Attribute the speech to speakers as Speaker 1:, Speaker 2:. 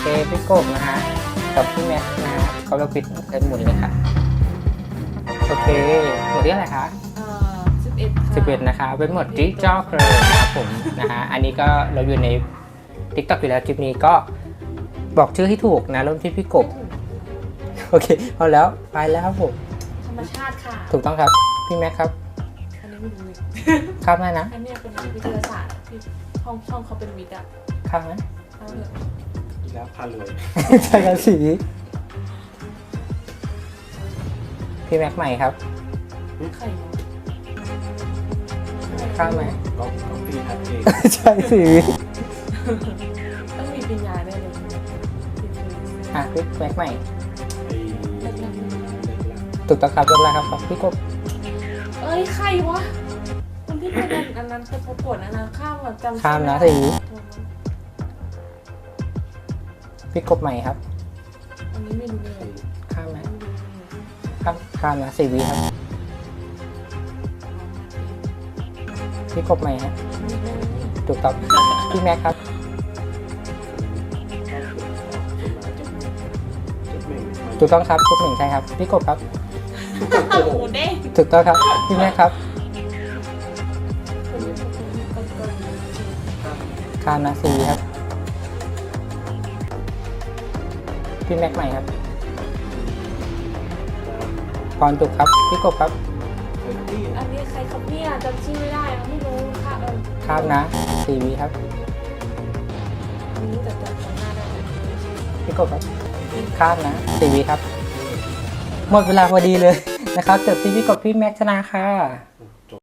Speaker 1: เคพี่กบนะฮะกับพี่แม็กซ์นะฮะเขาเราปิดเดินหมุนเลยค่ะ โอเคหมวดที่อะไรคะ
Speaker 2: เอ่อสิบเอ็ดค่ะ
Speaker 1: 11นะคะ เป็นหมวดดิจิทัลเคอร์นะครับผมนะฮะอันนี้ก็เราอยู่ใน TikTok อยู่แล้วคลิปนี้ก็บอกชื่อให้ถูกนะเริ่มที่พี่กบ โอเคเอาแล้วไปแล้วครับผม
Speaker 2: ธรรมชาติค่ะ
Speaker 1: ถูกต้องครับ พี่แม็กครับ
Speaker 2: อันนี้ไม่รู้เลย
Speaker 1: ข้ามได้นะ
Speaker 2: อันเนี้ยเป็นวิทยาศาสตร์ที่ห้องช่องเขาเป็นวิทย์อะ
Speaker 1: ข้ามนะ
Speaker 2: เอาเถอะ
Speaker 3: อีกแล้วพารวย
Speaker 1: ใช่ครับสีพี่แม็กใหม่ครับ
Speaker 2: ไข่มุก
Speaker 1: ข้ามไหม
Speaker 3: ก็ก็ตีทัดเอง
Speaker 1: ใช่สี
Speaker 2: ต้องมีปัญญาแน่เลย
Speaker 1: อะพี่แม็กใหม่
Speaker 3: ไอ้เล็กละเล็กละ
Speaker 1: ถูกต้องครับเรียบร้อยครับพี่กบ
Speaker 2: เอ้ยใครวะคนที่เป็นอันอันนั้นเคยประกวดอันนั้นข้ามแบบจำ
Speaker 1: ข้ามนะ
Speaker 2: ชื่
Speaker 1: สี
Speaker 2: อไม่ได้
Speaker 1: พี่กบใหม่ครับ
Speaker 2: อันนี้ไม่รู้เลย
Speaker 1: ข้ามไหม
Speaker 2: ไม่รู้เลย
Speaker 1: ข้ามข้ามนะสี่วิครับพี่กบใหม่ฮะ
Speaker 2: ไม่รู้เลย
Speaker 1: ถูกต้องพี่แม็กครับถูกต้องครับทุกหนึ่งใช่ครับพี่กบครับ
Speaker 2: โอ้โหเด้ง
Speaker 1: ถูกต้องครับพี่แม็กครับ
Speaker 2: คนนี้คนนี้คนนี้คนนี้
Speaker 1: ข้ามนะสี่วิครับ พี่แม็กใหม่ครับพรถูกครับพี่กบครับ
Speaker 2: อันนี้ใครครับเนี่ยจำชื่อไม่ได้อะไม่รู้ค่ะเออ
Speaker 1: ข้ามนะสี่วิครับ
Speaker 2: อันนี้แต่จำจำหน้าได้แต่ไม่รู้ชื่อ
Speaker 1: พี่กบครับข้ามนะสี่วิครับ หมดเวลาพอดีเลยนะครับจบที่พี่กบพี่แม็กชนะค่ะ